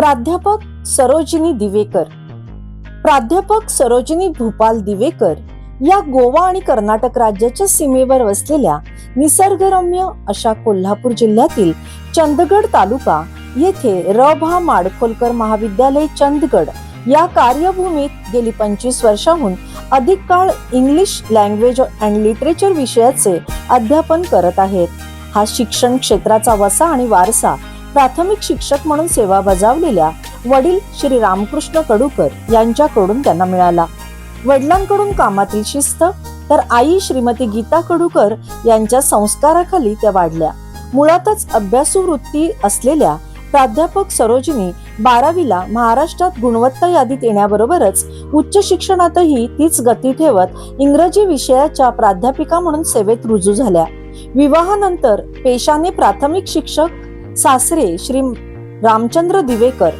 प्राध्यापक सरोजिनी दिवेकर. प्राध्यापक सरोजिनी भूपाल दिवेकर या गोवा आणि कर्नाटक राज्याच्या सीमेवर वसलेल्या निसर्गरम्य अशा कोल्हापूर जिल्ह्यातील चंदगड तालुका येथे र भा माडखोलकर महाविद्यालय चंदगड या कार्यभूमीत गेली पंचवीस वर्षाहून अधिक काळ इंग्लिश लँग्वेज अँड लिटरेचर विषयाचे अध्यापन करत आहेत. हा शिक्षण क्षेत्राचा वसा आणि वारसा प्राथमिक शिक्षक म्हणून सेवा बजावलेल्या वडील श्री रामकृष्ण कडूकर यांच्याकडून त्यांना मिळाला. वडिलांकडून कामातील शिस्त तर आई श्रीमती गीता कडूकर यांच्या संस्काराखाली त्या वाढल्या. मुळातच अभ्यासू वृत्ती असलेल्या प्राध्यापक सरोजिनी बारावीला महाराष्ट्रात गुणवत्ता यादीत येण्याबरोबरच उच्च शिक्षणातही तीच गती ठेवत इंग्रजी विषयाच्या प्राध्यापिका म्हणून सेवेत रुजू झाल्या. विवाहानंतर पेशाने प्राथमिक शिक्षक सासरे श्री रामचंद्र दिवेकर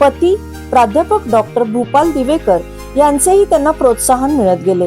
पती प्राध्यापक डॉक्टर भूपाल दिवेकर यांचेही त्यांना प्रोत्साहन मिळत गेले.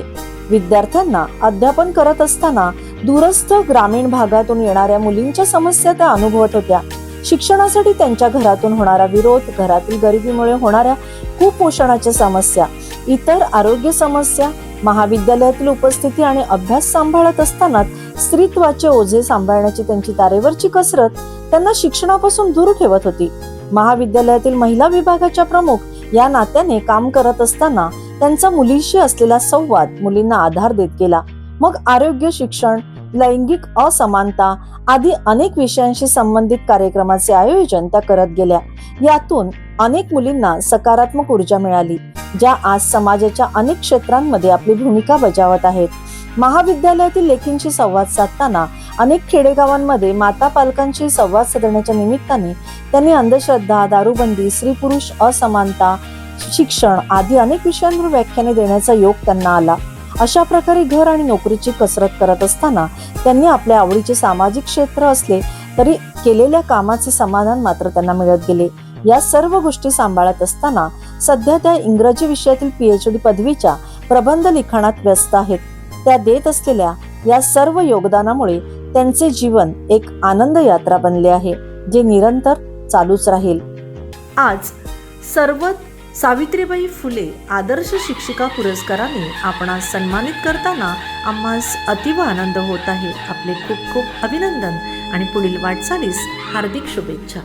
विद्यार्थ्यांना अध्यापन करत असताना दूरस्थ ग्रामीण भागातून येणाऱ्या मुलींच्या समस्या त्या अनुभवत होत्या. शिक्षणासाठी त्यांच्या घरातून होणारा विरोध घरातील गरिबीमुळे होणाऱ्या कुपोषणाच्या समस्या इतर आरोग्य समस्या महाविद्यालयातील उपस्थिती आणि अभ्यास सांभाळत असताना स्त्रीत्वाचे ओझे सांभाळण्याची त्यांची तारेवरची कसरत त्यांना शिक्षणापासून दूर ठेवत होती. महाविद्यालयातील महिला विभागाच्या प्रमुख या नात्याने काम करत असताना त्यांचा मुलीशी असलेला संवाद मुलींना आधार देत गेला. मग आरोग्य शिक्षण लैंगिक असमानता आदी अनेक विषयांशी संबंधित कार्यक्रमाचे आयोजन त्या करत गेल्या. यातून अनेक मुलींना सकारात्मक ऊर्जा मिळाली ज्या आज समाजाच्या अनेक क्षेत्रांमध्ये आपली भूमिका बजावत आहेत. महाविद्यालयातील लेखींशी संवाद साधताना अनेक खेडेगावांमध्ये माता पालकांशी संवाद साधण्याच्या निमित्ताने त्यांनी अंधश्रद्धा दारूबंदी स्त्री पुरुष असमानता शिक्षण आदी अनेक विषयांवर व्याख्याने देण्याचा योग त्यांना आला. अशा प्रकारे घर आणि नोकरीची कसरत करत असताना त्यांनी आपल्या आवडीचे सामाजिक क्षेत्र असले तरी केलेल्या कामाचे समाधान मात्र त्यांना मिळत गेले. या सर्व गोष्टी सांभाळत असताना सध्या त्या इंग्रजी विषयातील पीएचडी पदवीच्या प्रबंध लिखाणात व्यस्त आहेत. त्या देत असलेल्या या सर्व योगदानामुळे त्यांचे जीवन एक आनंद यात्रा बनले आहे जे निरंतर चालूच राहील. आज सर्व सावित्रीबाई फुले आदर्श शिक्षिका पुरस्काराने आपणास सन्मानित करताना आम्हास अतीव आनंद होत आहे. आपले खूप खूप अभिनंदन आणि पुढील वाटचालीस हार्दिक शुभेच्छा.